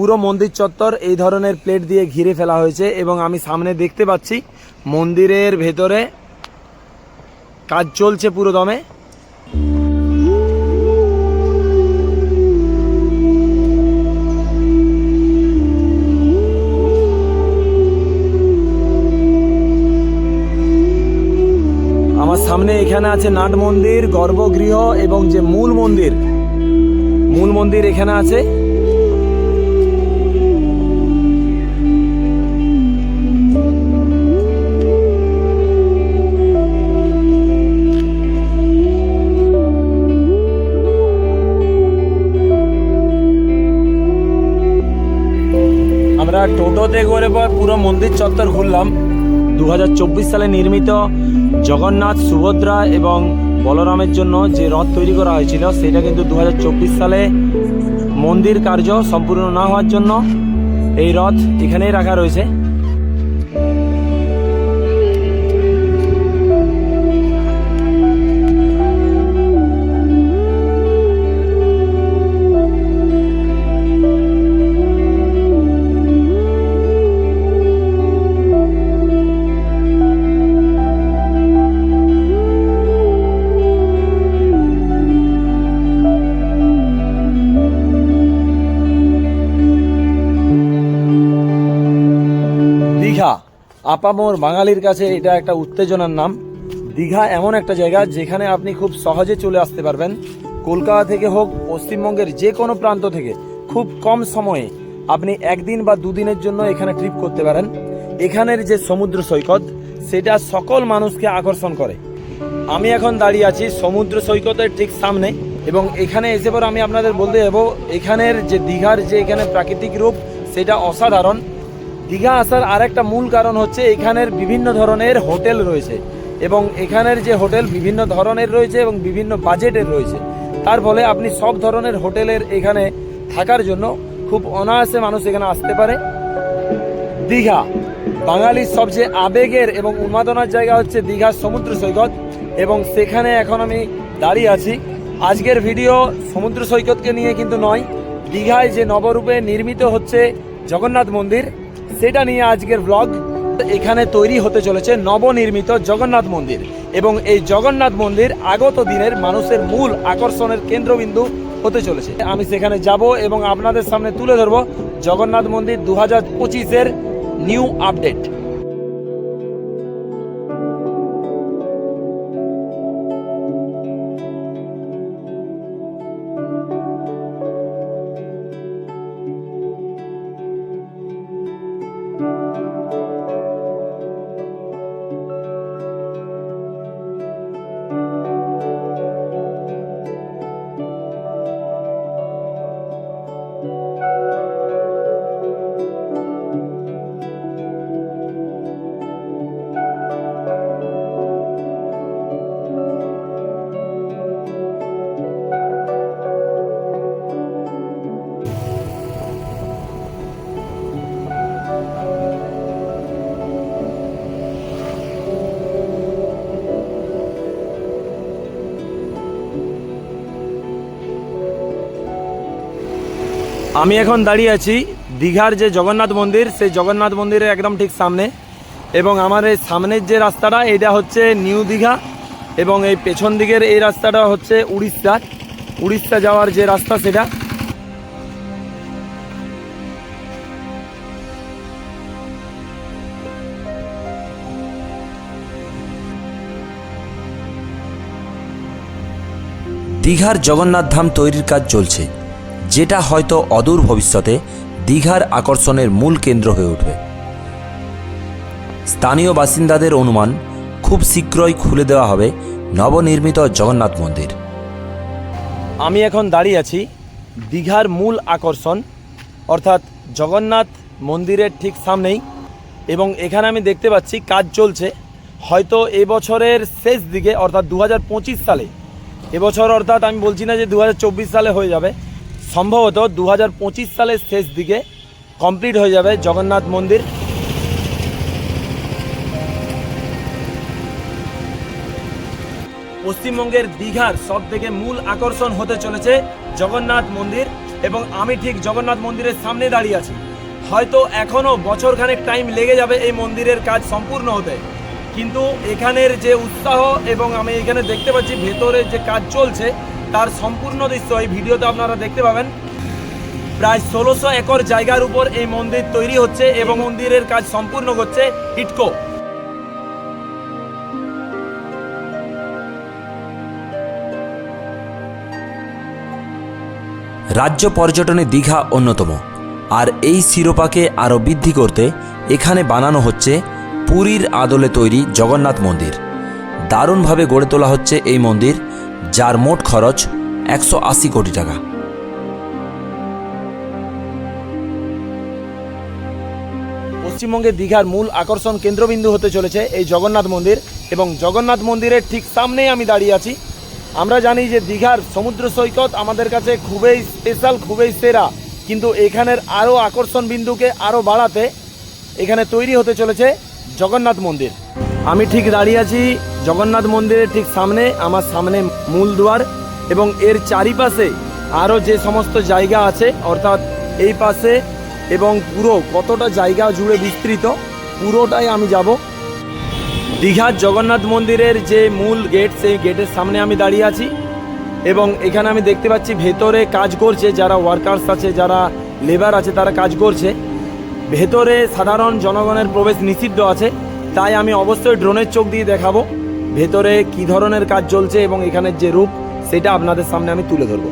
পুরো মন্দির চত্বর এই ধরনের প্লেট দিয়ে ঘিরে ফেলা হয়েছে এবং আমি সামনে দেখতে পাচ্ছি মন্দিরের ভেতরে কাজ চলছে পুরো দমে। আমার সামনে এখানে আছে নাট মন্দির, গর্ভগৃহ এবং যে মূল মন্দির মূল মন্দির এখানে আছে। আমরা টোটোতে করে পর পুরো মন্দির চত্বর ঘুরলাম। দু হাজার চব্বিশ সালে নির্মিত জগন্নাথ সুভদ্রা এবং বলরামের জন্য যে রথ তৈরি করা হয়েছিল, সেটা কিন্তু দু হাজার চব্বিশ সালে মন্দির কার্য সম্পূর্ণ না হওয়ার জন্য এই রথ এখানেই রাখা রয়েছে। দীঘা। আপামোর বাঙালির কাছে এটা একটা উত্তেজনার নাম। দীঘা এমন একটা জায়গা যেখানে আপনি খুব সহজে চলে আসতে পারবেন। কলকাতা থেকে হোক, পশ্চিমবঙ্গের যে কোনো প্রান্ত থেকে, খুব কম সময়ে আপনি একদিন বা দুদিনের জন্য এখানে ট্রিপ করতে পারেন। এখানের যে সমুদ্র সৈকত, সেটা সকল মানুষকে আকর্ষণ করে। আমি এখন দাঁড়িয়ে আছি সমুদ্র সৈকতের ঠিক সামনে এবং এখানে এসে পর আমি আপনাদের বলতে যাব, এখানের যে দীঘার যে এখানে প্রাকৃতিক রূপ, সেটা অসাধারণ। দীঘা আসার আরেকটা মূল কারণ হচ্ছে এখানের বিভিন্ন ধরনের হোটেল রয়েছে এবং এখানের যে হোটেল বিভিন্ন ধরনের রয়েছে এবং বিভিন্ন বাজেটের রয়েছে। তার ফলে আপনি সব ধরনের হোটেলের এখানে থাকার জন্য খুব অনায়াসে মানুষ এখানে আসতে পারে। দীঘা, বাঙালির সবচেয়ে আবেগের এবং উন্মাদনার জায়গা হচ্ছে দীঘার সমুদ্র সৈকত এবং সেখানে এখন আমি দাঁড়িয়ে আছি। আজকের ভিডিও সমুদ্র সৈকতকে নিয়ে কিন্তু নয়, দীঘায় যে নবরূপে নির্মিত হচ্ছে জগন্নাথ মন্দির সেটা নিয়ে আজকের ব্লগ এখানে তৈরি হতে চলেছে নবনির্মিত জগন্নাথ মন্দির এবং এই জগন্নাথ মন্দির আগত দিনের মানুষের মূল আকর্ষণের কেন্দ্রবিন্দু হতে চলেছে। আমি সেখানে যাব এবং আপনাদের সামনে তুলে ধরব জগন্নাথ মন্দির দু হাজার পঁচিশের নিউ আপডেট আমি এখন দাঁড়িয়ে আছি দীঘার যে জগন্নাথ মন্দির, সেই জগন্নাথ মন্দিরের একদম ঠিক সামনে। এবং আমার এই সামনের যে রাস্তাটা এটা হচ্ছে নিউ দীঘা। এবং এই পেছন দিকের এই রাস্তাটা হচ্ছে উড়িষ্যা। উড়িষ্যা যাওয়ার যে রাস্তা সেটা। দীঘার জগন্নাথ ধাম তৈরির কাজ চলছে। যেটা হয়তো অদূর ভবিষ্যতে দীঘার আকর্ষণের মূল কেন্দ্র হয়ে উঠবে। স্থানীয় বাসিন্দাদের অনুমান খুব শীঘ্রই খুলে দেওয়া হবে নবনির্মিত জগন্নাথ মন্দির। আমি এখন দাঁড়িয়ে আছি দীঘার মূল আকর্ষণ, অর্থাৎ জগন্নাথ মন্দিরের ঠিক সামনেই, এবং এখানে আমি দেখতে পাচ্ছি কাজ চলছে। হয়তো এবছরের শেষ দিকে, অর্থাৎ দু হাজার পঁচিশ সালে, এবছর অর্থাৎ আমি বলছি না যে দু হাজার চব্বিশ সালে হয়ে যাবে সম্ভবত দু হাজার পঁচিশ সালের শেষ দিকে কমপ্লিট হয়ে যাবে জগন্নাথ মন্দির। পশ্চিমবঙ্গের দীঘার সব থেকে মূল আকর্ষণ হতে চলেছে জগন্নাথ মন্দির এবং আমি ঠিক জগন্নাথ মন্দিরের সামনে দাঁড়িয়ে আছি। হয়তো এখনও বছরখানেক টাইম লেগে যাবে এই মন্দিরের কাজ সম্পূর্ণ হতে। কিন্তু এখানের যে উৎসাহ এবং আমি এখানে দেখতে পাচ্ছি ভেতরে যে কাজ চলছে তার সম্পূর্ণ দৃশ্য এই ভিডিওতে আপনারা দেখতে পাবেন। প্রায় ষোলোশো একর জায়গার উপর এই মন্দির তৈরি হচ্ছে এবং মন্দিরের কাজ সম্পূর্ণ করছে ইটকো রাজ্য পর্যটনে দীঘা অন্যতম, আর এই শিরোপাকে আরও বৃদ্ধি করতে এখানে বানানো হচ্ছে পুরীর আদলে তৈরি জগন্নাথ মন্দির। দারুণভাবে গড়ে তোলা হচ্ছে এই মন্দির। যার মোট খরচ একশো আশি কোটি টাকা। পশ্চিমবঙ্গের দীঘার মূল আকর্ষণ কেন্দ্রবিন্দু হতে চলেছে এই জগন্নাথ মন্দির এবং জগন্নাথ মন্দিরের ঠিক সামনেই আমি দাঁড়িয়ে আছি। আমরা জানি যে দীঘার সমুদ্র সৈকত আমাদের কাছে খুবই স্পেশাল খুবই সেরা। কিন্তু এখানের আরও আকর্ষণ বিন্দুকে আরও বাড়াতে এখানে তৈরি হতে চলেছে জগন্নাথ মন্দির। আমি ঠিক দাঁড়িয়ে আছি জগন্নাথ মন্দিরের ঠিক সামনে, আমার সামনে মূল দুয়ার এবং এর চারিপাশে আরও যে সমস্ত জায়গা আছে, অর্থাৎ এই পাশে এবং পুরো কতটা জায়গা জুড়ে বিস্তৃত, পুরোটাই আমি যাব। দীঘার জগন্নাথ মন্দিরের যে মূল গেট সেই গেটের সামনে আমি দাঁড়িয়ে আছি এবং এখানে আমি দেখতে পাচ্ছি ভেতরে কাজ করছে যারা ওয়ার্কার্স আছে, যারা লেবার আছে, তারা কাজ করছে। ভেতরে সাধারণ জনগণের প্রবেশ নিষিদ্ধ আছে। তাই আমি অবশ্যই ড্রোনের চোখ দিয়ে দেখাবো, ভেতরে কি ধরনের কাজ চলছে এবং এখানের যে রূপ, সেটা আপনাদের সামনে আমি তুলে ধরবো।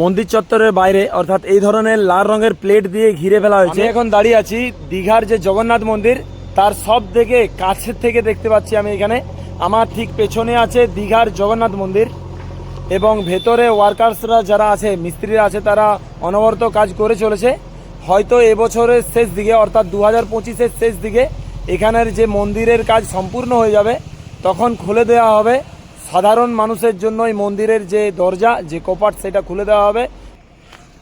মন্দির চত্বরের বাইরে, অর্থাৎ এই ধরনের লাল রঙের প্লেট দিয়ে ঘিরে ফেলা হয়েছে। এখন দাঁড়িয়ে আছি দীঘার যে জগন্নাথ মন্দির, তার সব থেকে কাছের থেকে দেখতে পাচ্ছি আমি এখানে। আমার ঠিক পেছনে আছে দীঘার জগন্নাথ মন্দির এবং ভেতরে ওয়ার্কার্সরা যারা আছে, মিস্ত্রিরা আছে, তারা অনবরত কাজ করে চলেছে। হয়তো এবছরের শেষ দিকে, অর্থাৎ দু হাজার পঁচিশের শেষ দিকে, এখানের যে মন্দিরের কাজ সম্পূর্ণ হয়ে যাবে, তখন খুলে দেওয়া হবে। সাধারণ মানুষের জন্য এই মন্দিরের যে দরজা, যে কপাট, সেটা খুলে দেওয়া হবে।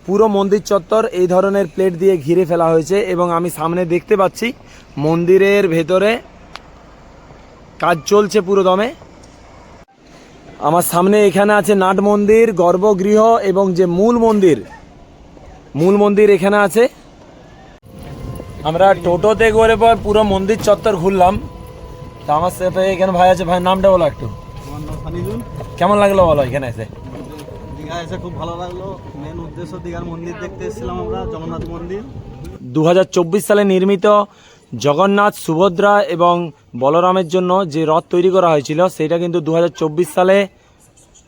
পুরো মন্দির চত্বর এই ধরনের প্লেট দিয়ে ঘিরে ফেলা হয়েছে এবং আমি সামনে দেখতে পাচ্ছি মন্দিরের ভেতরে কাজ চলছে পুরো দমে। আমার সামনে এখানে আছে নাট মন্দির, গর্ভগৃহ এবং যে মূল মন্দির মূল মন্দির এখানে আছে। আমরা টোটোতে করে পর পুরো মন্দির চত্বর ঘুরলাম। তা আমার সাথে এখানে ভাই আছে, ভাই নামটা বলো একটু। কেমন লাগল বলো এখানে এসে? দীঘা এসে খুব ভালো লাগল। মেন উদ্দেশ্য দীঘার মন্দির দেখতে এসেছিলাম আমরা জগন্নাথ মন্দির। দু হাজার চব্বিশ সালে নির্মিত জগন্নাথ সুভদ্রা এবং বলরামের জন্য যে রথ তৈরি করা হয়েছিল সেটা কিন্তু দু হাজার চব্বিশ সালে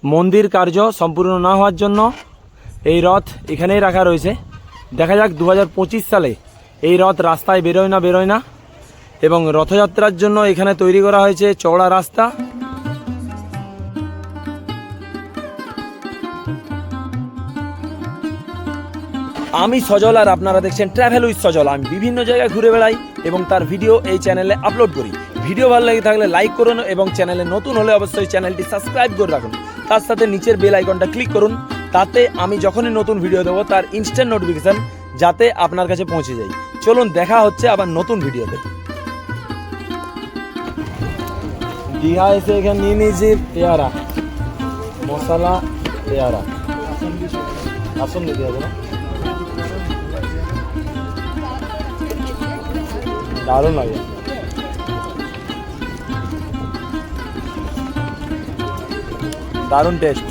মন্দির কার্য সম্পূর্ণ না হওয়ার জন্য এই রথ এখানেই রাখা রয়েছে। দেখা যাক দু হাজার পঁচিশ সালে এই রথ রাস্তায় বেরোয় না বেরোয় না। এবং রথযাত্রার জন্য এখানে তৈরি করা হয়েছে চওড়া রাস্তা। আমি সজল আর আপনারা দেখছেন ট্রাভেল উইথ সজল। আমি বিভিন্ন জায়গায় ঘুরে বেড়াই এবং তার ভিডিও এই চ্যানেলে আপলোড করি। ভিডিও ভালো লাগে থাকলে লাইক করুন এবং চ্যানেলে নতুন হলে অবশ্যই চ্যানেলটি সাবস্ক্রাইব করে রাখুন। তার সাথে নিচের বেল আইকনটা ক্লিক করুন। তাতে আমি যখনই নতুন ভিডিও দেবো, তার ইনস্ট্যান্ট নোটিফিকেশন যাতে আপনার কাছে পৌঁছে যায়। চলুন, দেখা হচ্ছে আবার নতুন ভিডিওতে দীঘা এসে এখানে নিয়ে নিয়েছি পেয়ারা। মশলা, পেয়ারা। আসুন দিদি হবে দারুণ লাগে। দারুণ টেস্ট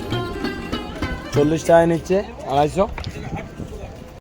চল্লিশ টাকা নিচ্ছে আড়াইশো।